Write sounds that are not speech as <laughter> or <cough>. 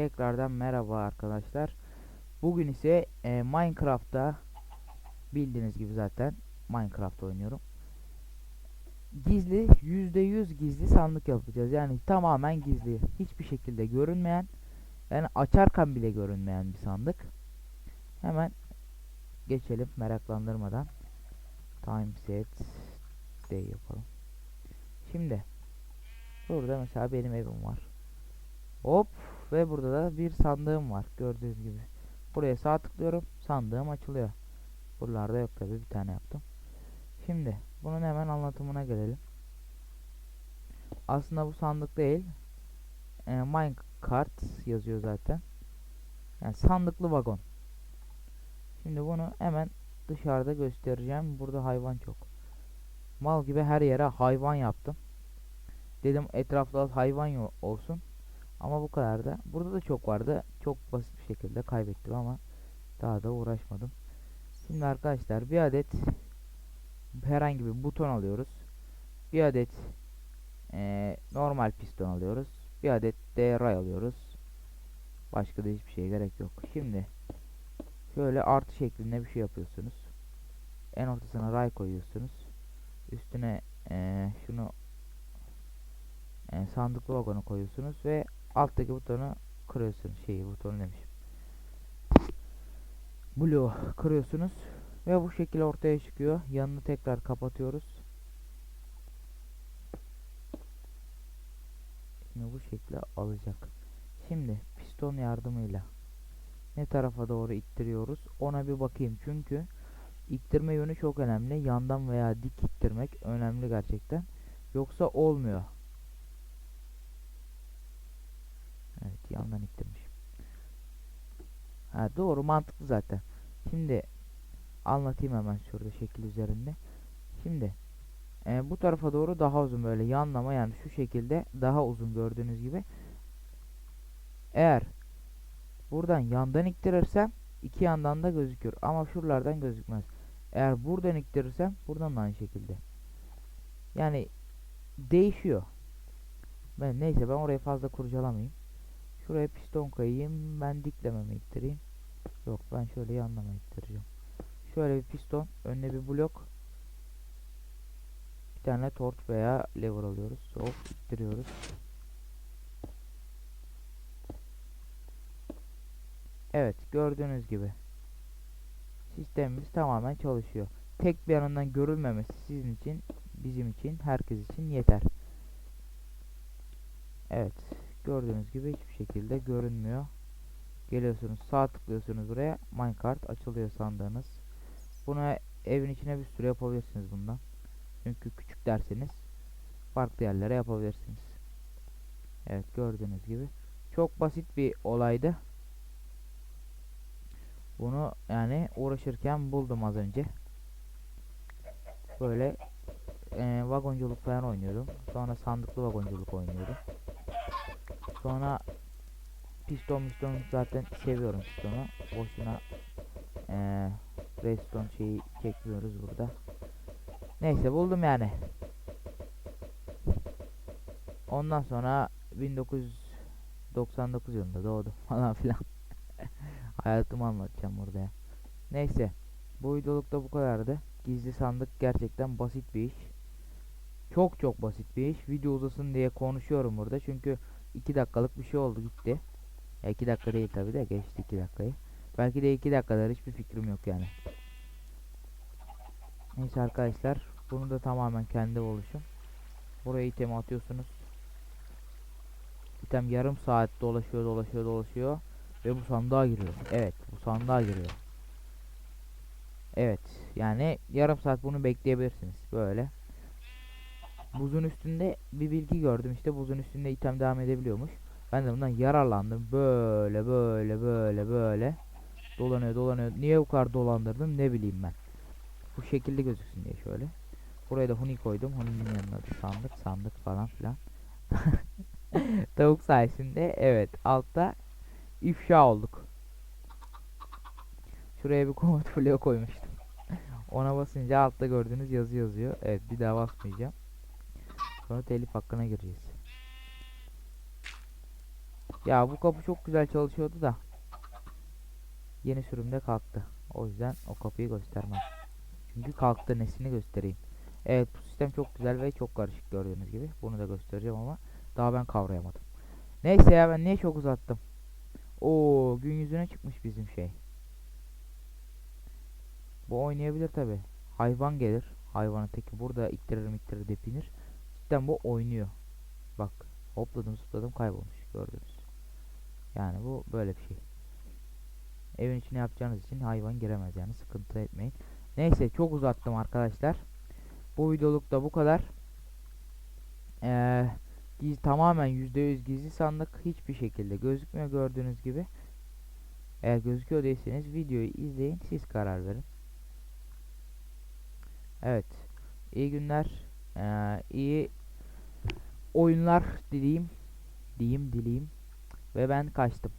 Tekrardan merhaba arkadaşlar. Bugün ise e, Minecraft'ta bildiğiniz gibi zaten Minecraft oynuyorum. Gizli %100 gizli sandık yapacağız. Yani tamamen gizli. Hiçbir şekilde görünmeyen yani açarken bile görünmeyen bir sandık. Hemen geçelim meraklandırmadan. Time set day yapalım. Şimdi burada mesela benim evim var. Hop ve burada da bir sandığım var gördüğünüz gibi. Buraya sağ tıklıyorum sandığım açılıyor. Buralarda yok tabi bir tane yaptım. Şimdi bunun hemen anlatımına gelelim. Aslında bu sandık değil. E, minecart yazıyor zaten. Yani sandıklı vagon. Şimdi bunu hemen dışarıda göstereceğim. Burada hayvan çok. Mal gibi her yere hayvan yaptım. Dedim etrafta hayvan olsun. Ama bu kadar da. Burada da çok vardı. Çok basit bir şekilde kaybettim ama daha da uğraşmadım. Şimdi arkadaşlar bir adet herhangi bir buton alıyoruz. Bir adet eee, normal piston alıyoruz. Bir adet de ray alıyoruz. Başka da hiçbir şeye gerek yok. Şimdi şöyle artı şeklinde bir şey yapıyorsunuz. En ortasına ray koyuyorsunuz. Üstüne eee, şunu eee, sandıklı vagonu koyuyorsunuz ve alttaki butonu kırıyorsunuz. Şeyi butonu demişim. Blue kırıyorsunuz ve bu şekilde ortaya çıkıyor. Yanını tekrar kapatıyoruz. Şimdi bu şekilde alacak. Şimdi piston yardımıyla ne tarafa doğru ittiriyoruz ona bir bakayım. Çünkü ittirme yönü çok önemli. Yandan veya dik ittirmek önemli gerçekten. Yoksa olmuyor. Yandan ittirmişim. Ha, doğru mantıklı zaten. Şimdi anlatayım hemen şurada şekil üzerinde. Şimdi e, bu tarafa doğru daha uzun böyle yanlama yani şu şekilde daha uzun gördüğünüz gibi. Eğer buradan yandan ittirirsem iki yandan da gözüküyor ama şuralardan gözükmez. Eğer buradan ittirirsem buradan da aynı şekilde. Yani değişiyor. Ben neyse ben orayı fazla kurcalamayayım. Şuraya piston koyayım. Ben diklememe ittireyim. Yok ben şöyle yanlama ittireceğim. Şöyle bir piston. Önüne bir blok. Bir tane tort veya lever alıyoruz. Hop ittiriyoruz. Evet gördüğünüz gibi. Sistemimiz tamamen çalışıyor. Tek bir yanından görülmemesi sizin için, bizim için, herkes için yeter. Evet. Gördüğünüz gibi hiçbir şekilde görünmüyor. Geliyorsunuz sağ tıklıyorsunuz buraya minecart açılıyor sandığınız. Bunu evin içine bir sürü yapabilirsiniz bundan. Çünkü küçük derseniz farklı yerlere yapabilirsiniz. Evet gördüğünüz gibi. Çok basit bir olaydı. Bunu yani uğraşırken buldum az önce. Böyle e, vagonculuk falan oynuyordum. Sonra sandıklı vagonculuk oynuyordum. Sonra piston piston zaten seviyorum pistonu. Boşuna eee redstone şeyi çekmiyoruz burada. Neyse buldum yani. Ondan sonra 1999 yılında doğdum <laughs> falan filan. Hayatımı anlatacağım burada ya. Neyse. Bu videolukta bu kadardı. Gizli sandık gerçekten basit bir iş. Çok çok basit bir iş. Video uzasın diye konuşuyorum burada. Çünkü 2 dakikalık bir şey oldu gitti. Ya 2 dakika değil tabi de geçti 2 dakikayı. Belki de 2 dakikalar hiçbir fikrim yok yani. Neyse arkadaşlar. Bunu da tamamen kendi oluşum. Buraya itemi atıyorsunuz. İtem yarım saat dolaşıyor dolaşıyor dolaşıyor. Ve bu sandığa giriyor. Evet bu sandığa giriyor. Evet yani yarım saat bunu bekleyebilirsiniz. Böyle. Buzun üstünde bir bilgi gördüm işte buzun üstünde item devam edebiliyormuş. Ben de bundan yararlandım. Böyle böyle böyle böyle. Dolanıyor dolanıyor. Niye bu kadar dolandırdım ne bileyim ben. Bu şekilde gözüksün diye şöyle. Buraya da huni koydum. Huninin yanına da sandık sandık falan filan. <laughs> Tavuk sayesinde evet altta ifşa olduk. Şuraya bir komut koymuştum. Ona basınca altta gördüğünüz yazı yazıyor. Evet bir daha basmayacağım. Sonra telif hakkına gireceğiz. Ya bu kapı çok güzel çalışıyordu da yeni sürümde kalktı. O yüzden o kapıyı göstermem. Çünkü kalktı nesini göstereyim. Evet bu sistem çok güzel ve çok karışık gördüğünüz gibi. Bunu da göstereceğim ama daha ben kavrayamadım. Neyse ya ben niye çok uzattım. Oo gün yüzüne çıkmış bizim şey. Bu oynayabilir tabi. Hayvan gelir. Hayvanın teki burada ittirir mittirir depinir. Cidden bu oynuyor. Bak hopladım zıpladım kaybolmuş gördünüz. Yani bu böyle bir şey. Evin içine yapacağınız için hayvan giremez yani sıkıntı etmeyin. Neyse çok uzattım arkadaşlar. Bu videoluk da bu kadar. Ee, giz, tamamen %100 gizli sandık hiçbir şekilde gözükmüyor gördüğünüz gibi. Eğer gözüküyor değilseniz videoyu izleyin siz karar verin. Evet. iyi günler. Ee, iyi oyunlar dileyim. Diyeyim dileyim. Ve ben kaçtım.